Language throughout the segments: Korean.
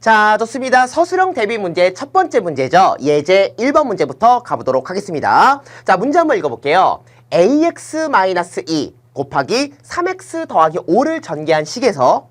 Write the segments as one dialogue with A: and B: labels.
A: 자, 좋습니다. 서술형 대비 문제 첫 번째 문제죠. 예제 1번 문제부터 가보도록 하겠습니다. 자, 문제 한번 읽어볼게요. ax-2 곱하기 3x 더하기 5를 전개한 식에서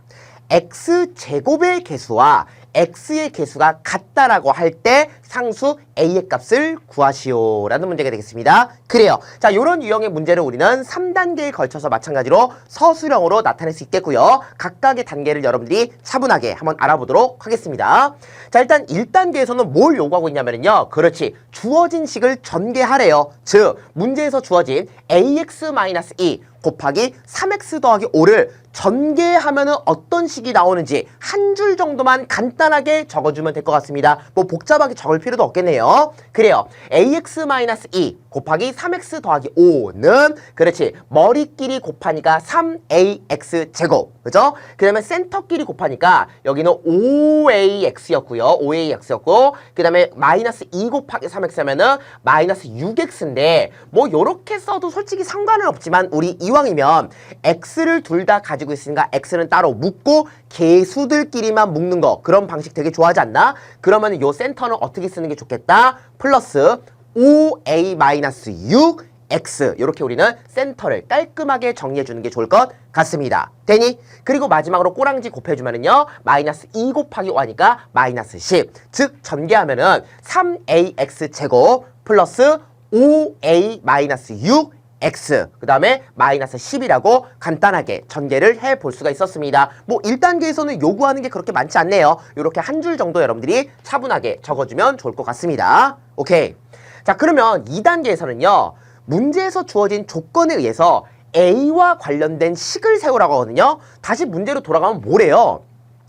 A: x제곱의 개수와 x의 개수가 같다라고 할 때 상수 a의 값을 구하시오 라는 문제가 되겠습니다. 그래요. 자, 요런 유형의 문제를 우리는 3단계에 걸쳐서 마찬가지로 서술형으로 나타낼 수 있겠고요. 각각의 단계를 여러분들이 차분하게 한번 알아보도록 하겠습니다. 자, 일단 1단계에서는 뭘 요구하고 있냐면요. 그렇지. 주어진 식을 전개하래요. 즉, 문제에서 주어진 ax-2 곱하기 3x 더하기 5를 전개하면 은 어떤 식이 나오는지 한 줄 정도만 간단하게 적어주면 될 것 같습니다. 뭐 복잡하게 적을 필요도 없겠네요. 그래요. ax-2 곱하기 3x 더하기 5는 그렇지. 머리끼리 곱하니까 3ax 제곱. 그죠? 그 다음에 센터끼리 곱하니까 여기는 5ax였고요. 5ax였고 그 다음에 마이너스 2 곱하기 3x 하면은 마이너스 6x인데 뭐 요렇게 써도 솔직히 상관은 없지만 우리 이왕이면 x를 둘 다 가지고 있으니까 x는 따로 묶고 개수들끼리만 묶는 거 그런 방식 되게 좋아하지 않나? 그러면 요 센터는 어떻게 쓰는 게 좋겠다? 플러스 5a-6 x 이렇게 우리는 센터를 깔끔하게 정리해 주는 게 좋을 것 같습니다. 되니? 그리고 마지막으로 꼬랑지 곱해주면은요 마이너스 2 곱하기 5하니까 마이너스 10. 즉 전개하면은 3ax 제곱 플러스 5a 마이너스 6 x 그 다음에 마이너스 10이라고 간단하게 전개를 해 볼 수가 있었습니다. 뭐 1단계에서는 요구하는 게 그렇게 많지 않네요. 이렇게 한 줄 정도 여러분들이 차분하게 적어주면 좋을 것 같습니다. 오케이. 자 그러면 2단계에서는요. 문제에서 주어진 조건에 의해서 A와 관련된 식을 세우라고 하거든요. 다시 문제로 돌아가면 뭐래요?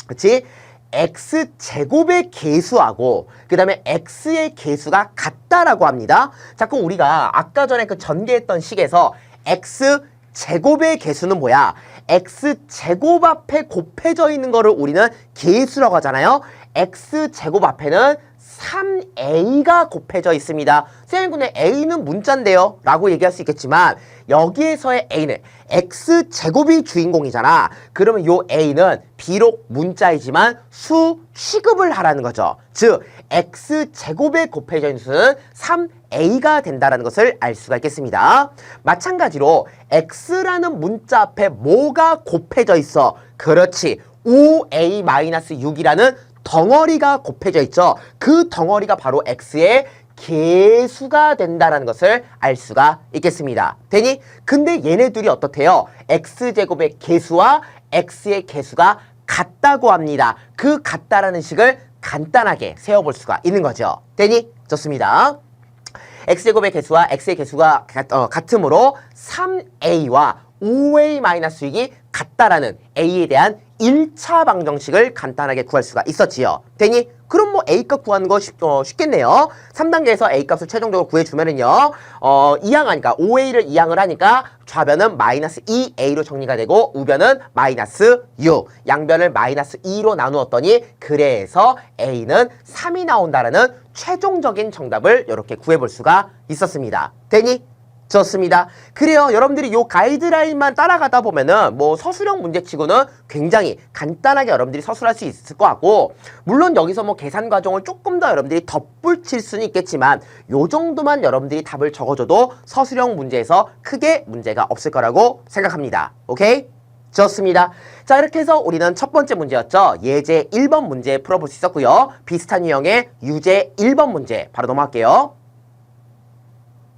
A: 그치? X제곱의 개수하고 그 다음에 x의 개수가 같다라고 합니다. 자, 그럼 우리가 아까 전에 그 전개했던 식에서 x제곱의 개수는 뭐야? x제곱 앞에 곱해져 있는 거를 우리는 개수라고 하잖아요. x제곱 앞에는 3a가 곱해져 있습니다. 근데 a는 문자인데요 라고 얘기할 수 있겠지만 여기에서의 a는 x제곱이 주인공이잖아. 그러면 요 a는 비록 문자이지만 수 취급을 하라는 거죠. 즉 x제곱에 곱해져 있는 수는 3a가 된다는 것을 알 수가 있겠습니다. 마찬가지로 x라는 문자 앞에 뭐가 곱해져 있어? 그렇지. 5a-6이라는 덩어리가 곱해져 있죠. 그 덩어리가 바로 x의 개수가 된다는 것을 알 수가 있겠습니다. 되니? 근데 얘네들이 어떻대요? x제곱의 개수와 x의 개수가 같다고 합니다. 그 같다라는 식을 간단하게 세워볼 수가 있는 거죠. 되니? 좋습니다. x제곱의 개수와 x의 개수가 같, 어, 같으므로 3a와 5a-6이 같다라는 a에 대한 1차 방정식을 간단하게 구할 수가 있었지요. 되니? 그럼 뭐 a값 구하는 거 쉽, 어, 쉽겠네요. 3단계에서 a값을 최종적으로 구해주면은요. 어, 이항하니까 5a를 이항을 하니까 좌변은 마이너스 2a로 정리가 되고 우변은 마이너스 6. 양변을 마이너스 2로 나누었더니 그래서 a는 3이 나온다라는 최종적인 정답을 이렇게 구해볼 수가 있었습니다. 되니? 좋습니다. 그래요. 여러분들이 요 가이드라인만 따라가다 보면은 뭐 서술형 문제치고는 굉장히 간단하게 여러분들이 서술할 수 있을 것 같고 물론 여기서 뭐 계산 과정을 조금 더 여러분들이 덧붙일 수는 있겠지만 요 정도만 여러분들이 답을 적어줘도 서술형 문제에서 크게 문제가 없을 거라고 생각합니다. 오케이? 좋습니다. 자 이렇게 해서 우리는 첫 번째 문제였죠. 예제 1번 문제 풀어볼 수 있었고요. 비슷한 유형의 유제 1번 문제 바로 넘어갈게요.